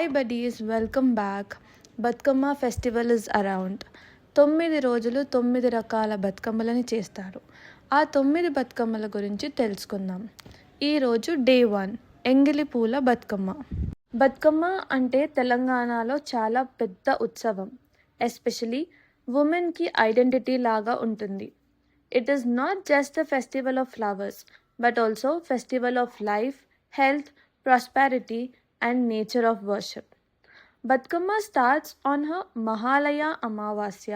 Hi buddies welcome back Bathukamma festival is around తొమ్మిది రోజులు తొమ్మిది రకాల బతుకమ్మలని చేస్తారు. ఆ తొమ్మిది బతుకమ్మల గురించి తెలుసుకుందాం. ఈరోజు డే వన్ ఎంగిలి పూల బతుకమ్మ. బతుకమ్మ అంటే తెలంగాణలో చాలా పెద్ద ఉత్సవం. ఎస్పెషలీ ఉమెన్కి ఐడెంటిటీ లాగా ఉంటుంది. It is not just the festival of flowers but also festival of life health prosperity and nature of worship Bathukamma starts on uh Mahalaya Amavasya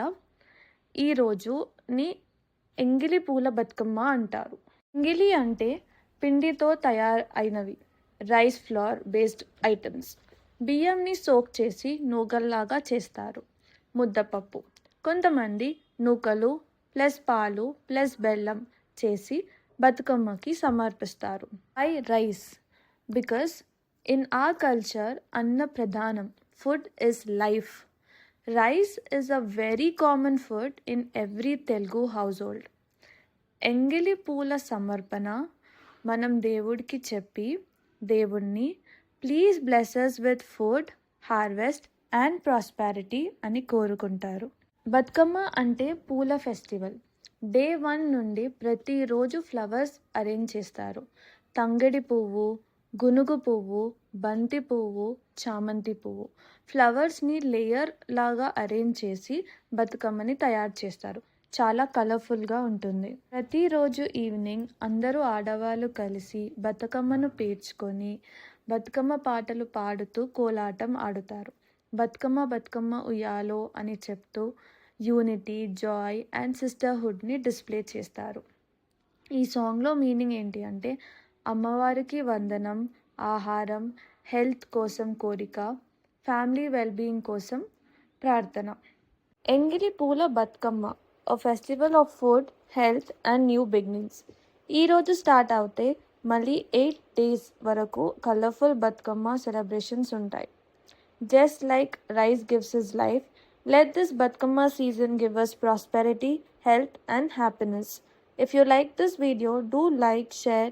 ఈ రోజుని ఎంగిలి పూల బతుకమ్మ అంటారు. ఎంగిలి అంటే పిండితో తయారు అయినవి రైస్ ఫ్లోర్ బేస్డ్ ఐటమ్స్ బియ్యంని సోక్ చేసి నూగల్లాగా చేస్తారు. ముద్దపప్పు. కొంతమంది నూకలు ప్లస్ పాలు ప్లస్ బెల్లం చేసి బతుకమ్మకి సమర్పిస్తారు. I rice because in a culture అన్న ప్రధానం food is life rice is a very common food in every Telugu household ఎంగిలి పూల సమర్పణ మనం దేవుడికి చెప్పి దేవుణ్ణి please blesses with food harvest and prosperity అని కోరుకుంటారు. బతుకమ్మ అంటే పూల ఫెస్టివల్ డే వన్ నుండి ప్రతిరోజు ఫ్లవర్స్ అరేంజ్ చేస్తారు. తంగడి పువ్వు గునుగు పువ్వు బంతి పువ్వు చామంతి పువ్వు. ఫ్లవర్స్ని లేయర్ లాగా అరేంజ్ చేసి బతుకమ్మని తయారు చేస్తారు. చాలా కలర్ఫుల్గా ఉంటుంది. ప్రతిరోజు ఈవినింగ్ అందరూ ఆడవాళ్ళు కలిసి బతుకమ్మను పేర్చుకొని బతుకమ్మ పాటలు పాడుతూ కోలాటం ఆడుతారు. బతుకమ్మ బతుకమ్మ ఉయ్యాలో అని చెప్తూ యూనిటీ జాయ్ అండ్ సిస్టర్హుడ్ని డిస్ప్లే చేస్తారు. ఈ సాంగ్లో మీనింగ్ ఏంటి అంటే అమ్మవారికి వందనం ఆహారం హెల్త్ కోసం కోరిక ఫ్యామిలీ వెల్బీయింగ్ కోసం ప్రార్థన ఎంగిలి పూల బతుకమ్మ ఒక festival of food health and new beginnings ఈరోజు స్టార్ట్ అవుతే మళ్ళీ ఎయిట్ డేస్ వరకు కలర్ఫుల్ బతుకమ్మ సెలబ్రేషన్స్ ఉంటాయి just like rice gives is life let this Bathukamma season give us prosperity, health and happiness. If you like this video, do like, share,